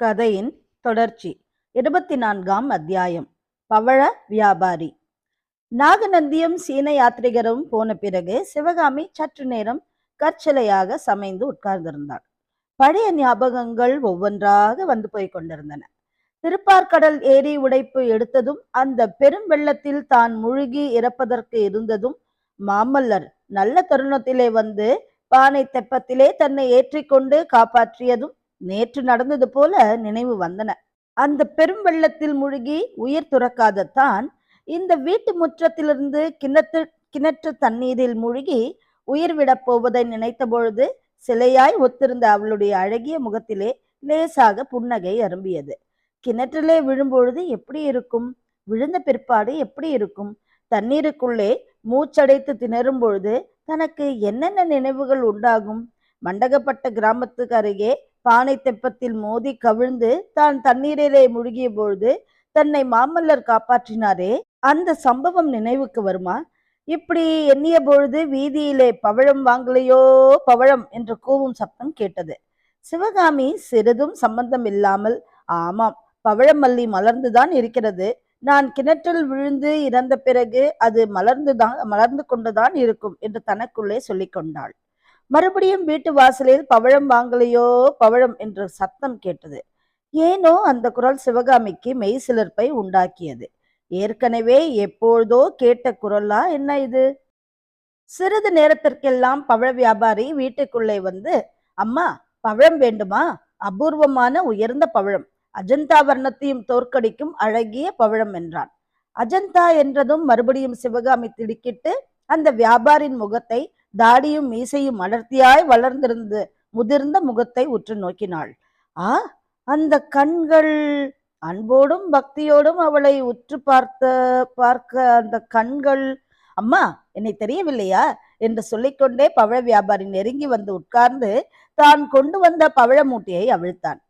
கதையின் தொடர்ச்சி இருபத்தி நான்காம் அத்தியாயம் பவழ வியாபாரி. நாகநந்தியும் சீன யாத்ரிகரும் போன பிறகு சிவகாமி சற்று நேரம் கற்சிலையாக சமைந்து உட்கார்ந்திருந்தாள். பழைய ஞாபகங்கள் ஒவ்வொன்றாக வந்து போய் கொண்டிருந்தன. திருப்பார்கடல் ஏரி உடைப்பு எடுத்ததும் அந்த பெரும் வெள்ளத்தில் தான் முழுகி இறப்பதற்கு இருந்ததும் மாமல்லர் நல்ல தருணத்திலே வந்து பானை தெப்பத்திலே தன்னை ஏற்றிக்கொண்டு காப்பாற்றியதும் நேற்று நடந்தது போல நினைவு வந்தன. அந்த பெரும் வெள்ளத்தில் முழுகி உயிர் துறக்காத தான் இந்த வீட்டு முற்றத்திலிருந்து கிணற்று கிணற்று தண்ணீரில் முழுகி உயிர் விடப் போவதை நினைத்த பொழுது சிலையாய் ஒத்திருந்த அவளுடைய அழகிய முகத்திலே லேசாக புன்னகை அரும்பியது. கிணற்றிலே விழும்பொழுது எப்படி இருக்கும்? விழுந்த பிற்பாடு எப்படி இருக்கும்? தண்ணீருக்குள்ளே மூச்சடைத்து திணறும் பொழுது தனக்கு என்னென்ன நினைவுகள் உண்டாகும்? மண்டகப்பட்ட கிராமத்துக்கு அருகே பானை தெப்பத்தில் மோதி கவிழ்ந்து தான் தண்ணீரிலே முழுகிய பொழுது தன்னை மாமல்லர் காப்பாற்றினாரே. அந்த சம்பவம் நினைவுக்கு வருமா? இப்படி எண்ணிய பொழுது வீதியிலே பவழம் வாங்கலையோ பவழம் என்று கூவும் சப்தம் கேட்டது. சிவகாமி சிறிதும் சம்பந்தம் இல்லாமல் ஆமாம் பவழமல்லி மலர்ந்துதான் இருக்கிறது. நான் கிணற்றில் விழுந்து இறந்த பிறகு அது மலர்ந்துதான் மலர்ந்து கொண்டுதான் இருக்கும் என்று தனக்குள்ளே சொல்லிக்கொண்டாள். மறுபடியும் வீட்டு வாசலில் பவழம் வாங்கலையோ? பவழம் என்ற சத்தம் கேட்டது. ஏனோ அந்த குரல் சிவகாமிக்கு மெய் சிலிர்ப்பை உண்டாக்கியது. ஏற்கனவே எப்பொழுதோ கேட்ட குரலா என்ன இது? சிறிது நேரத்திற்கெல்லாம் பழ வியாபாரி வீட்டுக்குள்ளே வந்து அம்மா பழம் வேண்டுமா? அபூர்வமான உயர்ந்த பழம் அஜந்தா வர்ணத்தையும் தோற்கடிக்கும் அழகிய பழம் என்றான். அஜந்தா என்றதும் மறுபடியும் சிவகாமி திடுக்கிட்டு அந்த வியாபாரின் முகத்தை தாடியும் மீசையும் அடர்த்தியாய் வளர்ந்திருந்து முதிர்ந்த முகத்தை உற்று நோக்கினாள். ஆ அந்த கண்கள் அன்போடும் பக்தியோடும் அவளை உற்று பார்த்த பார்க்க அந்த கண்கள் அம்மா என்னை தெரியவில்லையா? என்று சொல்லிக்கொண்டே பவழ வியாபாரி நெருங்கி வந்து உட்கார்ந்து தான் கொண்டு வந்த பவழ மூட்டையை அவிழ்த்தான்.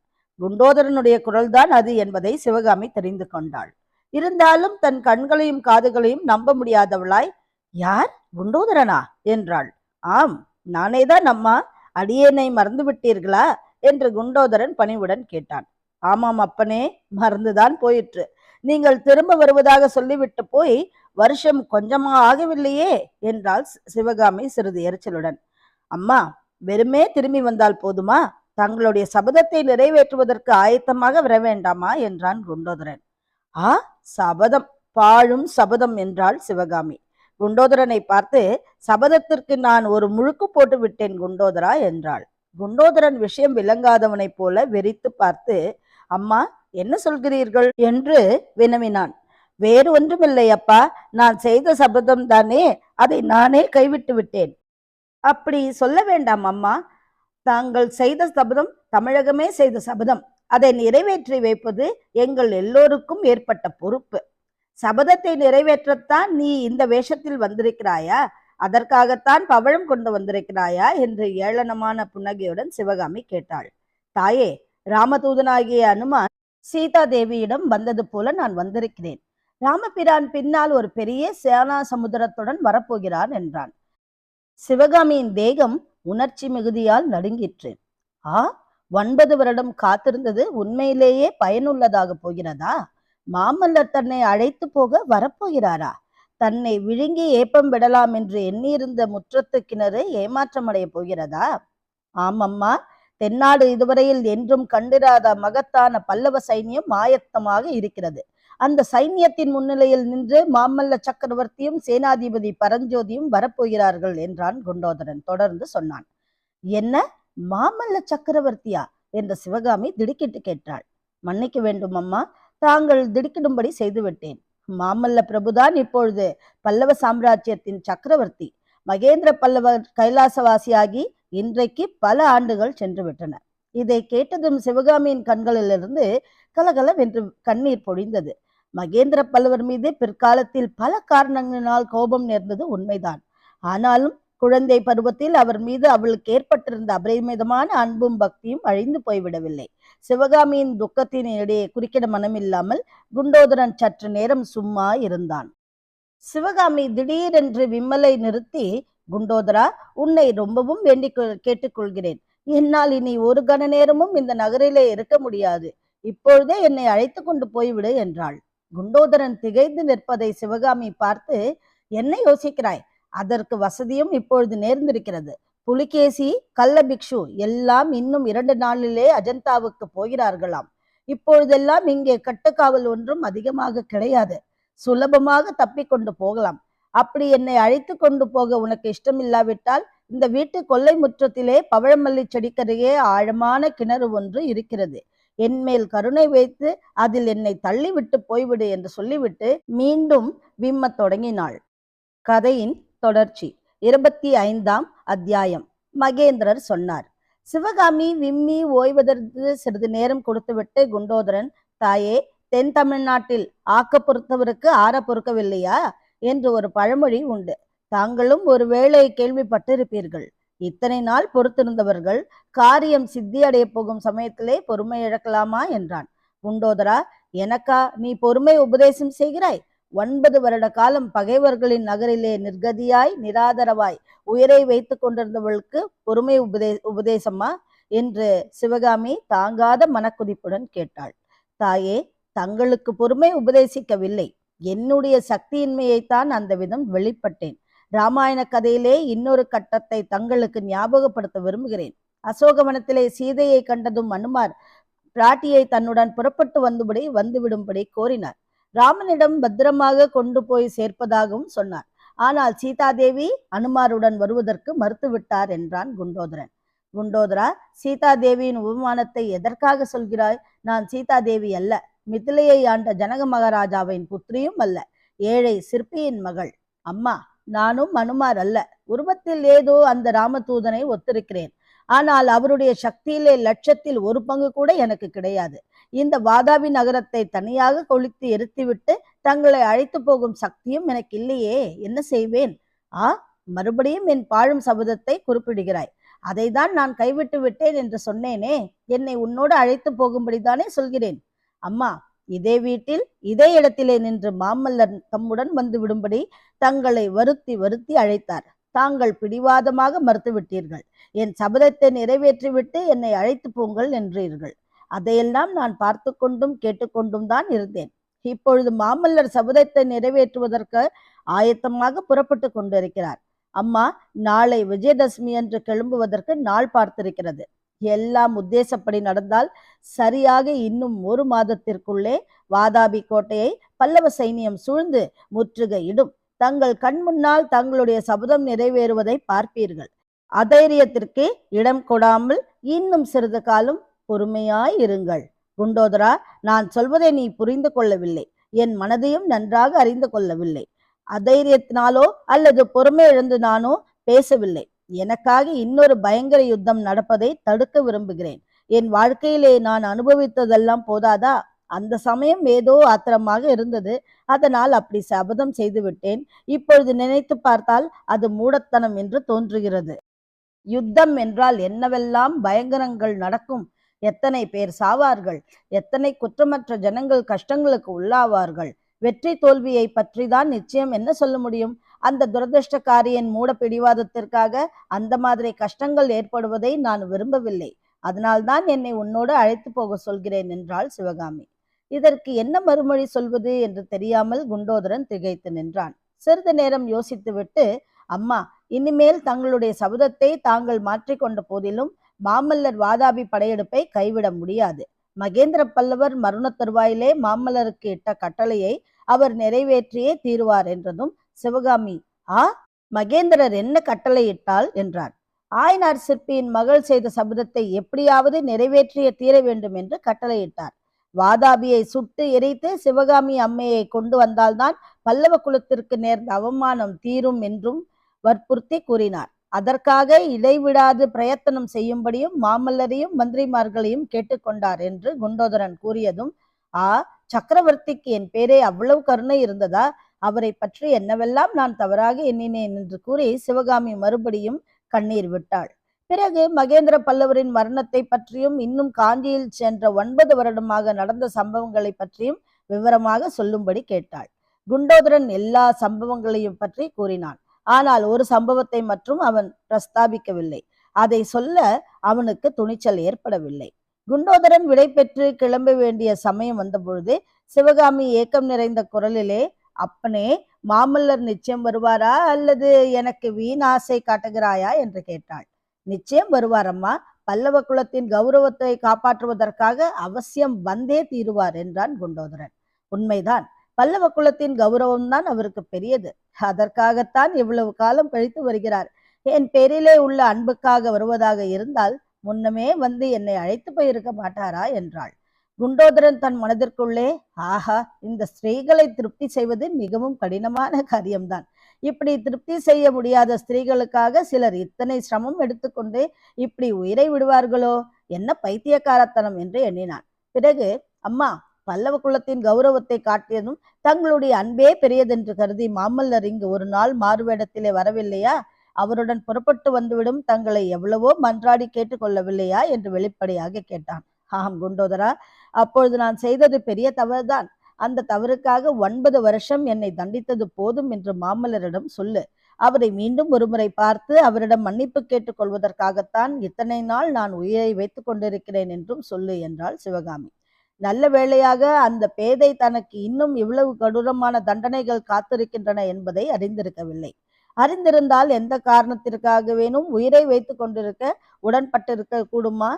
குண்டோதரனுடைய குரல்தான் அது என்பதை சிவகாமி தெரிந்து கொண்டாள். இருந்தாலும் தன் கண்களையும் காதுகளையும் நம்ப முடியாதவளாய் யார்? குண்டோதரனா? என்றாள். ஆம் நானேதான் அம்மா. அடியேனை மறந்து விட்டீர்களா? என்று குண்டோதரன் பணிவுடன் கேட்டான். ஆமாம் அப்பனே மறந்துதான் போயிற்று. நீங்கள் திரும்ப வருவதாக சொல்லிவிட்டு போய் வருஷம் கொஞ்சமா ஆகவில்லையே என்றாள் சிவகாமி சிறிது எரிச்சலுடன். அம்மா வெறுமே திரும்பி வந்தால் போதுமா? தங்களுடைய சபதத்தை நிறைவேற்றுவதற்கு ஆயத்தமாக வர வேண்டாமா? என்றான் குண்டோதரன். ஆ சபதம் பாழும் சபதம் என்றாள் சிவகாமி. குண்டோதரனை பார்த்து சபதத்திற்கு நான் ஒரு முழுக்கு போட்டு விட்டேன் குண்டோதரா என்றாள். குண்டோதரன் விஷயம் விளங்காதவனைப் போல வெறித்து பார்த்து அம்மா என்ன சொல்கிறீர்கள்? என்று வினவினான். வேறு ஒன்றுமில்லை அப்பா நான் செய்த சபதம் தானே அதை நானே கைவிட்டு விட்டேன். அப்படி சொல்ல வேண்டாம் அம்மா. தாங்கள் செய்த சபதம் தமிழகமே செய்த சபதம். அதை நிறைவேற்றி வைப்பது எங்கள் எல்லோருக்கும் ஏற்பட்ட பொறுப்பு. சபதத்தை நிறைவேற்றத்தான் நீ இந்த வேஷத்தில் வந்திருக்கிறாயா? அதற்காகத்தான் பவழம் கொண்டு வந்திருக்கிறாயா? என்று ஏளனமான புன்னகையுடன் சிவகாமி கேட்டாள். தாயே ராமதூதனாகிய அனுமான் சீதா தேவியிடம் வந்தது போல நான் வந்திருக்கிறேன். ராமபிரான் பின்னால் ஒரு பெரிய சேனா சமுத்திரத்துடன் வரப்போகிறான் என்றான். சிவகாமியின் தேகம் உணர்ச்சி மிகுதியால் நடுங்கிற்று. ஆ ஒன்பது வருடம் காத்திருந்தது உண்மையிலேயே பயனுள்ளதாக போகிறதா? மாமல்லர் தன்னை அழைத்து போக வரப்போகிறாரா? தன்னை விழுங்கி ஏப்பம் விடலாம் என்று எண்ணியிருந்த முற்றத்து கிணறு ஏமாற்றமடைய போகிறதா? ஆமம்மா தென்னாடு இதுவரையில் என்றும் கண்டிராத மகத்தான பல்லவ சைன்யம் ஆயத்தமாக இருக்கிறது. அந்த சைன்யத்தின் முன்னிலையில் நின்று மாமல்ல சக்கரவர்த்தியும் சேனாதிபதி பரஞ்சோதியும் வரப்போகிறார்கள் என்றான் குண்டோதரன் தொடர்ந்து சொன்னான். என்ன? மாமல்ல சக்கரவர்த்தியா? என்ற சிவகாமி திடுக்கிட்டு கேட்டாள். மன்னிக்க வேண்டும் அம்மா தாங்கள் திடுக்கிடும்படி செய்துவிட்டேன். மாமல்ல பிரபுதான் இப்பொழுது பல்லவ சாம்ராஜ்யத்தின் சக்கரவர்த்தி. மகேந்திர பல்லவர் கைலாசவாசியாகி இன்றைக்கு பல ஆண்டுகள் சென்று விட்டன இதை கேட்டதும் சிவகாமியின் கண்களிலிருந்து கலகலவென்று கண்ணீர் பொழிந்தது. மகேந்திர பல்லவர் மீது பிற்காலத்தில் பல காரணங்களினால் கோபம் நேர்ந்தது உண்மைதான். ஆனாலும் குழந்தை பருவத்தில் அவர் மீது அவளுக்கு ஏற்பட்டிருந்த அபரிமிதமான அன்பும் பக்தியும் அழிந்து போய்விடவில்லை. சிவகாமியின் துக்கத்தின் இடையே குறுக்கிட மனமில்லாமல் குண்டோதரன் சற்று நேரம் சும்மா இருந்தான். சிவகாமி திடீரென்று விம்மலை நிறுத்தி குண்டோதரா உன்னை ரொம்பவும் வேண்டிக் கொள்- கேட்டுக்கொள்கிறேன். என்னால் இனி ஒரு கண நேரமும் இந்த நகரிலே இருக்க முடியாது. இப்பொழுதே என்னை அழைத்து கொண்டு போய்விடு என்றாள். குண்டோதரன் திகைத்து நிற்பதை சிவகாமி பார்த்து என்ன யோசிக்கிறாய்? அதற்கு வசதியும் இப்பொழுது நேர்ந்திருக்கிறது. புலிகேசி கள்ள பிக்ஷு எல்லாம் இன்னும் இரண்டு நாளிலே அஜந்தாவுக்கு போகிறார்களாம். இப்பொழுதெல்லாம் இங்கே கட்டுக்காவல் ஒன்றும் அதிகமாக கிடையாது. சுலபமாக தப்பிக்கொண்டு போகலாம். அப்படி என்னை அழைத்து கொண்டு போக உனக்கு இஷ்டமில்லாவிட்டால் இந்த வீட்டு கொல்லை முற்றத்திலே பவழமல்லி செடிக்கரையே ஆழமான கிணறு ஒன்று இருக்கிறது. என்மேல் கருணை வைத்து அதில் என்னை தள்ளிவிட்டு போய்விடு என்று சொல்லிவிட்டு மீண்டும் விம்மத் தொடங்கினாள். கதையின் தொடர்ச்சி. இருபத்தி ஐந்தாம் அத்தியாயம். மகேந்திரர் சொன்னார் சிவகாமி விம்மி ஓய்வதற்கு சிறிது நேரம் கொடுத்துவிட்டு குண்டோதரன் தாயே தென் தமிழ்நாட்டில் ஆக்க பொறுத்தவருக்கு ஆற பொறுக்கவில்லையா என்று ஒரு பழமொழி உண்டு. தாங்களும் ஒருவேளை கேள்விப்பட்டிருப்பீர்கள். இத்தனை நாள் பொறுத்திருந்தவர்கள் காரியம் சித்தி அடைய போகும் சமயத்திலே பொறுமை இழக்கலாமா என்றான். குண்டோதரா எனக்கா? நீ பொறுமை உபதேசம் செய்கிறாய்? ஒன்பது வருட காலம் பகைவர்களின் நகரிலே நிர்கதியாய் நிராதரவாய் உயிரை வைத்துக் கொண்டிருந்தவளுக்கு பொறுமை உபதே உபதேசமா என்று சிவகாமி தாங்காத மனக்குதிப்புடன் கேட்டாள். தாயே தங்களுக்கு பொறுமை உபதேசிக்கவில்லை. என்னுடைய சக்தியின்மையைத்தான் அந்த விதம் வெளிப்பட்டேன். ராமாயண கதையிலே இன்னொரு கட்டத்தை தங்களுக்கு ஞாபகப்படுத்த விரும்புகிறேன். அசோகவனத்திலே சீதையை கண்டதும் அனுமார் பிராட்டியை தன்னுடன் புறப்பட்டு வந்துபடி வந்துவிடும்படி கோரினார். ராமனிடம் பத்திரமாக கொண்டு போய் சேர்ப்பதாகவும் சொன்னார். ஆனால் சீதாதேவி அனுமாருடன் வருவதற்கு மறுத்துவிட்டார் என்றான் குண்டோதரன். குண்டோதரா சீதாதேவியின் உபமானத்தை எதற்காக சொல்கிறாய்? நான் சீதாதேவி அல்ல. மிதிலையை ஆண்ட ஜனக மகாராஜாவின் புத்திரியும் அல்ல. ஏழை சிற்பியின் மகள். அம்மா நானும் அனுமார் அல்ல. உருவத்தில் ஏதோ அந்த ராமதூதனை ஒத்திருக்கிறேன். ஆனால் அவருடைய சக்தியிலே லட்சத்தில் ஒரு பங்கு கூட எனக்கு கிடையாது. இந்த வாதாபி நகரத்தை தனியாக கொளுத்தி எரித்துவிட்டு தங்களை அழைத்து போகும் சக்தியும் எனக்கு இல்லையே. என்ன செய்வேன்? ஆ மறுபடியும் என் பாழும் சபதத்தை குறிப்பிடுகிறாய். அதைதான் நான் கைவிட்டு விட்டேன் என்று சொன்னேனே. என்னை உன்னோடு அழைத்து போகும்படிதானே சொல்கிறேன். அம்மா இதே வீட்டில் இதே இடத்திலே நின்று மாமல்லர் தம்முடன் வந்து விடும்படி தங்களை வருத்தி வருத்தி அழைத்தார். தாங்கள் பிடிவாதமாக மறுத்துவிட்டீர்கள். என் சபதத்தை நிறைவேற்றிவிட்டு என்னை அழைத்து போங்கள் என்றீர்கள். அதையெல்லாம் நான் பார்த்து கொண்டும் கேட்டுக்கொண்டும் தான் இருந்தேன். இப்பொழுது மாமல்லர் சபதத்தை நிறைவேற்றுவதற்கு ஆயத்தமாக புறப்பட்டு கொண்டிருக்கிறார். அம்மா நாளை விஜயதசமி என்று கிளம்புவதற்கு நாள் பார்த்திருக்கிறது. எல்லாம் உத்தேசப்படி நடந்தால் சரியாக இன்னும் ஒரு மாதத்திற்குள்ளே வாதாபி கோட்டையை பல்லவ சைனியம் சூழ்ந்து முற்றுகையிடும். தங்கள் கண் முன்னால் தங்களுடைய சபதம் நிறைவேறுவதை பார்ப்பீர்கள். அதைரியத்திற்கு இடம் கொடாமல் இன்னும் சிறிது காலம் பொறுமையாய் இருங்கள். குண்டோதரா நான் சொல்வதை நீ புரிந்து கொள்ளவில்லை. என் மனதையும் நன்றாக அறிந்து கொள்ளவில்லை. அதைரியத்தினாலோ அல்லது பொறுமை இழந்து நானோ பேசவில்லை. எனக்காக இன்னொரு பயங்கர யுத்தம் நடப்பதை தடுக்க விரும்புகிறேன். என் வாழ்க்கையிலே நான் அனுபவித்ததெல்லாம் போதாதா? அந்த சமயம் ஏதோ ஆத்திரமாக இருந்தது. அதனால் அப்படி சபதம் செய்து விட்டேன். இப்பொழுது நினைத்து பார்த்தால் அது மூடத்தனம் என்று தோன்றுகிறது. யுத்தம் என்றால் என்னவெல்லாம் பயங்கரங்கள் நடக்கும்? எத்தனை பேர் சாவார்கள்? எத்தனை குற்றமற்ற ஜனங்கள் கஷ்டங்களுக்கு உள்ளாவார்கள்? வெற்றி தோல்வியை பற்றி தான் நிச்சயம் என்ன சொல்ல முடியும்? அந்த துரதிருஷ்டக்காரியின் மூட பிடிவாதத்திற்காக அந்த மாதிரி கஷ்டங்கள் ஏற்படுவதை நான் விரும்பவில்லை. அதனால்தான் என்னை உன்னோடு அழைத்து போக சொல்கிறேன் என்றாள் சிவகாமி. இதற்கு என்ன மறுமொழி சொல்வது என்று தெரியாமல் குண்டோதரன் திகைத்து நின்றான். சிறிது நேரம் யோசித்துவிட்டு அம்மா இனிமேல் தங்களுடைய சபதத்தை தாங்கள் மாற்றிக்கொண்ட போதிலும் மாமல்லர் வாதாபி படையெடுப்பை கைவிட முடியாது. மகேந்திர பல்லவர் மருண தருவாயிலே மாமல்லருக்கு இட்ட கட்டளையை அவர் நிறைவேற்றியே தீருவார் என்றதும் சிவகாமி ஆ மகேந்திரர் என்ன கட்டளையிட்டால் என்றார். ஆயனார் சிற்பியின் மகள் செய்த சபதத்தை எப்படியாவது நிறைவேற்றிய தீர வேண்டும் என்று கட்டளையிட்டார். வாதாபியை சுட்டு எரித்து சிவகாமி அம்மையை கொண்டு வந்தால்தான் பல்லவ குலத்திற்கு நேர்ந்த அவமானம் தீரும் என்றும் வற்புறுத்தி கூறினார். அதற்காக இடைவிடாது பிரயத்தனம் செய்யும்படியும் மாமல்லரையும் மந்திரிமார்களையும் கேட்டுக்கொண்டார் என்று குண்டோதரன் கூறியதும் ஆ சக்கரவர்த்திக்கு என் பேரே அவ்வளவு கருணை இருந்ததா? அவரை பற்றி என்னவெல்லாம் நான் தவறாக எண்ணினேன்? என்று கூறி சிவகாமி மறுபடியும் கண்ணீர் விட்டாள். பிறகு மகேந்திர பல்லவரின் மரணத்தை பற்றியும் இன்னும் காஞ்சியில் சென்ற ஒன்பது வருடமாக நடந்த சம்பவங்களை பற்றியும் விவரமாக சொல்லும்படி கேட்டாள். குண்டோதரன் எல்லா சம்பவங்களையும் பற்றி கூறினான். ஆனால் ஒரு சம்பவத்தை மட்டும் அவன் பிரஸ்தாபிக்கவில்லை. அதை சொல்ல அவனுக்கு துணிச்சல் ஏற்படவில்லை. குண்டோதரன் விடை பெற்று கிளம்ப வேண்டிய சமயம் வந்தபொழுது சிவகாமி ஏக்கம் நிறைந்த குரலிலே அப்பனே மாமல்லர் நிச்சயம் வருவாரா? அல்லது எனக்கு வீண் ஆசை காட்டுகிறாயா? என்று கேட்டாள். நிச்சயம் வருவாரம்மா. பல்லவ குலத்தின் கௌரவத்தை காப்பாற்றுவதற்காக அவசியம் வந்தே தீருவார் என்றான் குண்டோதரன். உண்மைதான். பல்லவ குலத்தின் கௌரவம் தான் அவருக்கு பெரியது. அதற்காகத்தான் இவ்வளவு காலம் கழித்து வருகிறார். என் பேரிலே உள்ள அன்புக்காக வருவதாக இருந்தால் முன்னமே வந்து என்னை அழைத்து போயிருக்க மாட்டாரா என்றாள். குண்டோதரன் தன் மனதிற்குள்ளே ஆஹா இந்த ஸ்திரீகளை திருப்தி செய்வது மிகவும் கடினமான காரியம்தான். இப்படி திருப்தி செய்ய முடியாத ஸ்திரீகளுக்காக சிலர் இத்தனை சிரமம் எடுத்துக்கொண்டு இப்படி உயிரை விடுவார்களோ? என்ன பைத்தியக்காரத்தனம் என்று எண்ணினான். பிறகு அம்மா பல்லவ குலத்தின் கௌரவத்தை காட்டியதும் தங்களுடைய அன்பே பெரியதென்று கருதி மாமல்லர் இங்கு ஒரு நாள் மாறுவேடத்திலே வரவில்லையா? அவருடன் புறப்பட்டு வந்துவிடும் தங்களை எவ்வளவோ மன்றாடி கேட்டுக்கொள்ளவில்லையா? என்று வெளிப்படையாக கேட்டான். ஆம் குண்டோதரா அப்பொழுது நான் செய்தது பெரிய தவறுதான். அந்த தவறுக்காக ஒன்பது வருஷம் என்னை தண்டித்தது போதும் என்று மாமல்லரிடம் சொல்லு. அவரை மீண்டும் ஒருமுறை பார்த்து அவரிடம் மன்னிப்பு கேட்டுக் கொள்வதற்காகத்தான் இத்தனை நாள் நான் உயிரை வைத்துக் கொண்டிருக்கிறேன் என்றும் சொல்லு என்றாள் சிவகாமி. நல்ல வேளையாக அந்த பேதை தனக்கு இன்னும் இவ்வளவு கொடூரமான தண்டனைகள் காத்திருக்கின்றன என்பதை அறிந்திருக்கவில்லை. அறிந்திருந்தால் எந்த காரணத்திற்காகவேனும் உயிரை வைத்துக் கொண்டிருக்க உடன்பட்டிருக்க கூடுமா?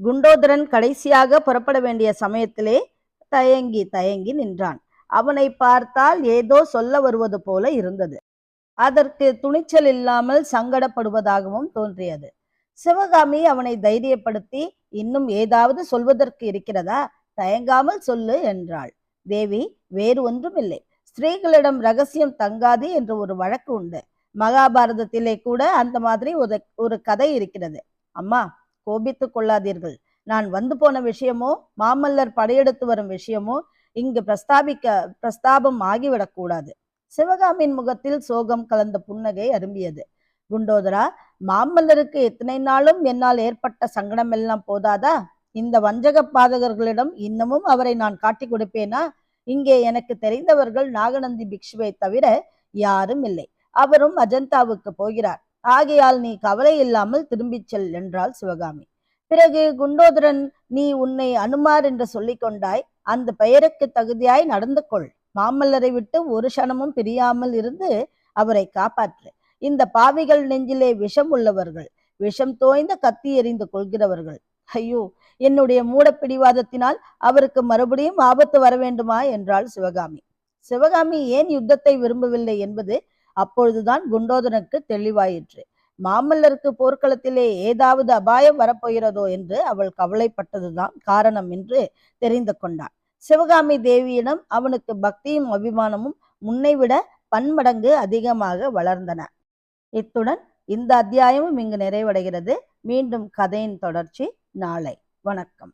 குண்டோதரன் கடைசியாக புறப்பட வேண்டிய சமயத்திலே தயங்கி தயங்கி நின்றான். அவனை பார்த்தால் ஏதோ சொல்ல வருவது போல இருந்தது. அதற்கு துணிச்சல் இல்லாமல் சங்கடப்படுவதாகவும் தோன்றியது. சிவகாமி அவனை தைரியப்படுத்தி இன்னும் ஏதாவது சொல்வதற்கு இருக்கிறதா? தயங்காமல் சொல்லு என்றாள். தேவி வேறு ஒன்றும் இல்லை ஸ்திரீகளிடம் ரகசியம் தங்காது என்று ஒரு வழக்கு உண்டு. மகாபாரதத்திலே கூட அந்த மாதிரி ஒரு ஒரு கதை இருக்கிறது. அம்மா கோபித்துக் கொள்ளாதீர்கள். நான் வந்து போன விஷயமோ மாமல்லர் படையெடுத்து வரும் விஷயமோ இங்கு பிரஸ்தாபிக்க பிரஸ்தாபம் ஆகிவிடக்கூடாது. சிவகாமியின் முகத்தில் சோகம் கலந்த புன்னகை அரும்பியது. குண்டோதரா மாமல்லருக்கு எத்தனை நாளும் என்னால் ஏற்பட்ட சங்கடம் எல்லாம் போதாதா? இந்த வஞ்சக பாதகர்களிடம் இன்னமும் அவரை நான் காட்டிக் கொடுப்பேனா? இங்கே எனக்கு தெரிந்தவர்கள் நாகநந்தி பிக்ஷுவை தவிர யாரும் இல்லை. அவரும் அஜந்தாவுக்கு போகிறார். ஆகையால் நீ கவலை இல்லாமல் திரும்பிச் செல் என்றாள் சிவகாமி. பிறகு குண்டோதரன் நீ உன்னை அனுமார் என்று சொல்லிக் கொண்டாய். அந்த பெயருக்கு தகுதியாய் நடந்து கொள். மாமல்லரை விட்டு ஒரு கணமும் பிரியாமல் இருந்து அவரை காப்பாற்று. இந்த பாவிகள் நெஞ்சிலே விஷம் உள்ளவர்கள் விஷம் தோய்ந்த கத்தி எறிந்து கொள்கிறவர்கள். ஐயோ என்னுடைய மூடப்பிடிவாதத்தினால் அவருக்கு மறுபடியும் ஆபத்து வர வேண்டுமா? என்றாள் சிவகாமி. சிவகாமி ஏன் யுத்தத்தை விரும்பவில்லை என்பது அப்பொழுதுதான் குண்டோதனுக்கு தெளிவாயிற்று. மாமல்லருக்கு போர்க்களத்திலே ஏதாவது அபாயம் வரப்போகிறதோ என்று அவள் கவலைப்பட்டதுதான் காரணம் என்று தெரிந்து கொண்டான் சிவகாமி தேவியிடம் அவனுக்கு பக்தியும் அபிமானமும் முன்னைவிட பன்மடங்கு அதிகமாக வளர்ந்தன. இத்துடன் இந்த அத்தியாயமும் இங்கு நிறைவடைகிறது. மீண்டும் கதையின் தொடர்ச்சி நாளை. வணக்கம்.